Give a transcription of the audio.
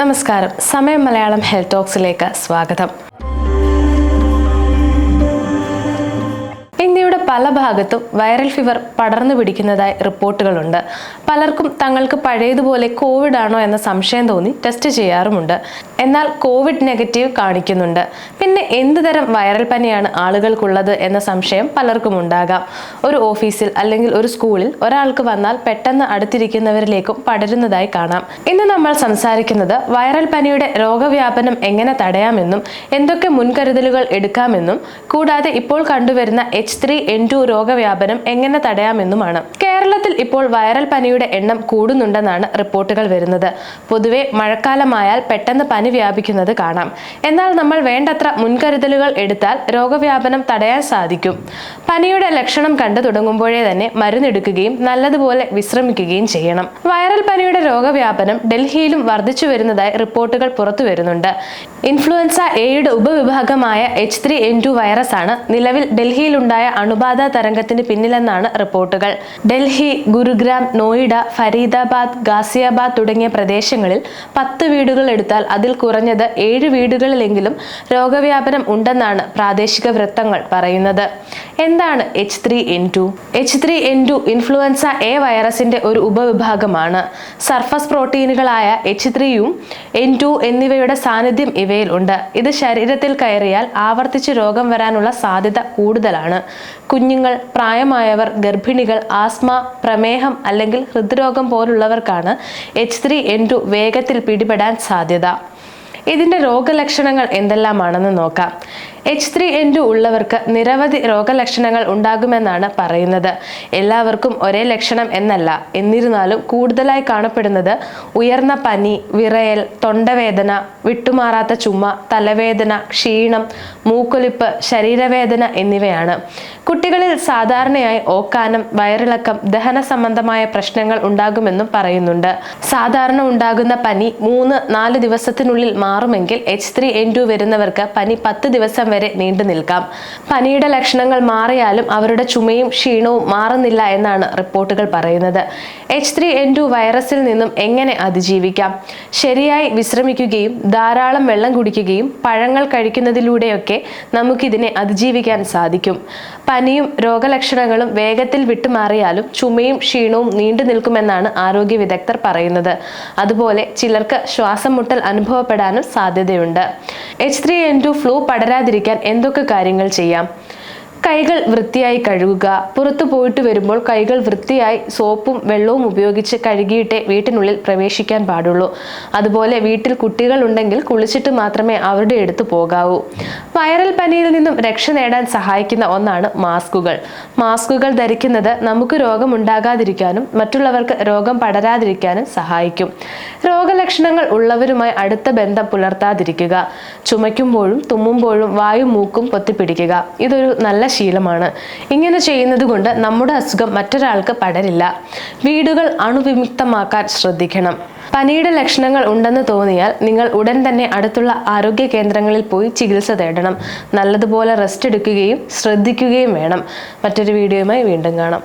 നമസ്കാരം. സമയം മലയാളം ഹെൽത്ത് ടോക്സിലേക്ക് സ്വാഗതം. ഇന്ത്യയുടെ പല ഭാഗത്തും വൈറൽ ഫീവർ പടർന്നു പിടിക്കുന്നതായി റിപ്പോർട്ടുകളുണ്ട്. പലർക്കും തങ്ങൾക്ക് പഴയതുപോലെ കോവിഡ് ആണോ എന്ന സംശയം തോന്നി ടെസ്റ്റ് ചെയ്യാറുമുണ്ട്. എന്നാൽ കോവിഡ് നെഗറ്റീവ് കാണിക്കുന്നുണ്ട്. പിന്നെ എന്ത് തരം വൈറൽ പനിയാണ് ആളുകൾക്കുള്ളത് എന്ന സംശയം പലർക്കും ഉണ്ടാകാം. ഒരു ഓഫീസിൽ അല്ലെങ്കിൽ ഒരു സ്കൂളിൽ ഒരാൾക്ക് വന്നാൽ പെട്ടെന്ന് അടുത്തിരിക്കുന്നവരിലേക്കും പടരുന്നതായി കാണാം. ഇന്ന് നമ്മൾ സംസാരിക്കുന്നത് വൈറൽ പനിയുടെ രോഗവ്യാപനം എങ്ങനെ തടയാമെന്നും എന്തൊക്കെ മുൻകരുതലുകൾ എടുക്കാമെന്നും കൂടാതെ ഇപ്പോൾ കണ്ടുവരുന്ന എച്ച് ത്രീ എൻ ടു രോഗവ്യാപനം എങ്ങനെ തടയാമെന്നുമാണ്. കേരളത്തിൽ ഇപ്പോൾ വൈറൽ പനിയുടെ എണ്ണം കൂടുന്നുണ്ടെന്നാണ് റിപ്പോർട്ടുകൾ വരുന്നത്. പൊതുവെ മഴക്കാലമായാൽ പെട്ടെന്ന് പനി വ്യാപിക്കുന്നത് കാണാം. എന്നാൽ നമ്മൾ വേണ്ടത്ര മുൻകരുതലുകൾ എടുത്താൽ രോഗവ്യാപനം തടയാൻ സാധിക്കും. പനിയുടെ ലക്ഷണം കണ്ടു തുടങ്ങുമ്പോഴേ തന്നെ മരുന്നെടുക്കുകയും നല്ലതുപോലെ വിശ്രമിക്കുകയും ചെയ്യണം. വൈറൽ പനിയുടെ രോഗവ്യാപനം ഡൽഹിയിലും വർദ്ധിച്ചു വരുന്നതായി റിപ്പോർട്ടുകൾ പുറത്തു വരുന്നുണ്ട്. ഇൻഫ്ലുവൻസ എയുടെ ഉപവിഭാഗമായ H three N two virus ആണ് നിലവിൽ ഡൽഹിയിലുണ്ടായ അണുബാധ തരംഗത്തിന് പിന്നിലെന്നാണ് റിപ്പോർട്ടുകൾ. ഡൽഹി ഗുരുഗ്രാം നോയിഡ ഫരീദാബാദ് ഗാസിയാബാദ് തുടങ്ങിയ പ്രദേശങ്ങളിൽ പത്ത് വീടുകൾ എടുത്താൽ അതിൽ കുറഞ്ഞത് ഏഴ് വീടുകളിലെങ്കിലും രോഗവ്യാപനം ഉണ്ടെന്നാണ് പ്രാദേശിക വൃത്തങ്ങൾ പറയുന്നത്. എന്താണ് H three N two? H three N two influenza A വൈറസിന്റെ ഒരു ഉപവിഭാഗമാണ്. സർഫസ് പ്രോട്ടീനുകളായ എച്ച് ത്രീയും എൻ ടു എന്നിവയുടെ സാന്നിധ്യം ഇവയിൽ ഉണ്ട് ഇത് ശരീരത്തിൽ കയറിയാൽ ആവർത്തിച്ച് രോഗം വരാനുള്ള സാധ്യത കൂടുതലാണ്. കുഞ്ഞുങ്ങൾ പ്രായമായവർ ഗർഭിണികൾ ആസ്മ പ്രമേഹം അല്ലെങ്കിൽ ഹൃദ്രോഗം പോലുള്ളവർക്കാണ് എച്ച് ത്രീ എൻ ടു വേഗത്തിൽ പിടിപെടാൻ സാധ്യത. ഇതിന്റെ രോഗലക്ഷണങ്ങൾ എന്തെല്ലാമാണെന്ന് നോക്കാം. എച്ച് ത്രീ എൻ ടു ഉള്ളവർക്ക് നിരവധി രോഗലക്ഷണങ്ങൾ ഉണ്ടാകുമെന്നാണ് പറയുന്നത്. എല്ലാവർക്കും ഒരേ ലക്ഷണം എന്നല്ല. എന്നിരുന്നാലും കൂടുതലായി കാണപ്പെടുന്നത് ഉയർന്ന പനി വിറയൽ തൊണ്ടവേദന വിട്ടുമാറാത്ത ചുമ തലവേദന ക്ഷീണം മൂക്കൊലിപ്പ് ശരീരവേദന എന്നിവയാണ്. കുട്ടികളിൽ സാധാരണയായി ഓക്കാനം വയറിളക്കം ദഹന സംബന്ധമായ പ്രശ്നങ്ങൾ ഉണ്ടാകുമെന്നും പറയുന്നുണ്ട്. സാധാരണ ഉണ്ടാകുന്ന പനി മൂന്ന് നാല് ദിവസത്തിനുള്ളിൽ മാറുമെങ്കിൽ എച്ച് ത്രീ എൻ ടു വരുന്നവർക്ക് പനി പത്ത് ദിവസം വരെ നീണ്ടു നിൽക്കാം. പനിയുടെ ലക്ഷണങ്ങൾ മാറിയാലും അവരുടെ ചുമയും ക്ഷീണവും മാറുന്നില്ല എന്നാണ് റിപ്പോർട്ടുകൾ പറയുന്നത്. എച്ച് ത്രീ എൻ ടു വൈറസിൽ നിന്നും എങ്ങനെ അതിജീവിക്കാം? ശരിയായി വിശ്രമിക്കുകയും ധാരാളം വെള്ളം കുടിക്കുകയും പഴങ്ങൾ കഴിക്കുന്നതിലൂടെയൊക്കെ നമുക്കിതിനെ അതിജീവിക്കാൻ സാധിക്കും. പനിയും രോഗലക്ഷണങ്ങളും വേഗത്തിൽ വിട്ടുമാറിയാലും ചുമയും ക്ഷീണവും നീണ്ടു നിൽക്കുമെന്നാണ് ആരോഗ്യ വിദഗ്ധർ പറയുന്നത്. അതുപോലെ ചിലർക്ക് ശ്വാസം മുട്ടൽ അനുഭവപ്പെടാനും സാധ്യതയുണ്ട്. H three N two flu പടരാതിരിക്കാൻ എന്തൊക്കെ കാര്യങ്ങൾ ചെയ്യാം? കൈകൾ വൃത്തിയായി കഴുകുക. പുറത്തു പോയിട്ട് വരുമ്പോൾ കൈകൾ വൃത്തിയായി സോപ്പും വെള്ളവും ഉപയോഗിച്ച് കഴുകിയിട്ടേ വീട്ടിനുള്ളിൽ പ്രവേശിക്കാൻ പാടുള്ളൂ. അതുപോലെ വീട്ടിൽ കുട്ടികൾ ഉണ്ടെങ്കിൽ കുളിച്ചിട്ട് മാത്രമേ അവരുടെ അടുത്ത് പോകാവൂ. വൈറൽ പനിയിൽ നിന്നും രക്ഷ നേടാൻ സഹായിക്കുന്ന ഒന്നാണ് മാസ്കുകൾ. മാസ്കുകൾ ധരിക്കുന്നത് നമുക്ക് രോഗം ഉണ്ടാകാതിരിക്കാനും മറ്റുള്ളവർക്ക് രോഗം പടരാതിരിക്കാനും സഹായിക്കും. രോഗലക്ഷണങ്ങൾ ഉള്ളവരുമായി അടുത്ത ബന്ധം പുലർത്താതിരിക്കുക. ചുമയ്ക്കുമ്പോഴും തുമ്മുമ്പോഴും വായും മൂക്കും പൊത്തിപ്പിടിക്കുക. ഇതൊരു നല്ല ശീലമാണ്. ഇങ്ങനെ ചെയ്യുന്നത് കൊണ്ട് നമ്മുടെ അസുഖം മറ്റൊരാൾക്ക് പടരില്ല. വീടുകൾ അണുവിമുക്തമാക്കാൻ ശ്രദ്ധിക്കണം. പനിയുടെ ലക്ഷണങ്ങൾ ഉണ്ടെന്ന് തോന്നിയാൽ നിങ്ങൾ ഉടൻ തന്നെ അടുത്തുള്ള ആരോഗ്യ കേന്ദ്രങ്ങളിൽ പോയി ചികിത്സ തേടണം. നല്ലതുപോലെ റെസ്റ്റ് എടുക്കുകയും ശ്രദ്ധിക്കുകയും വേണം. മറ്റൊരു വീഡിയോയുമായി വീണ്ടും കാണാം.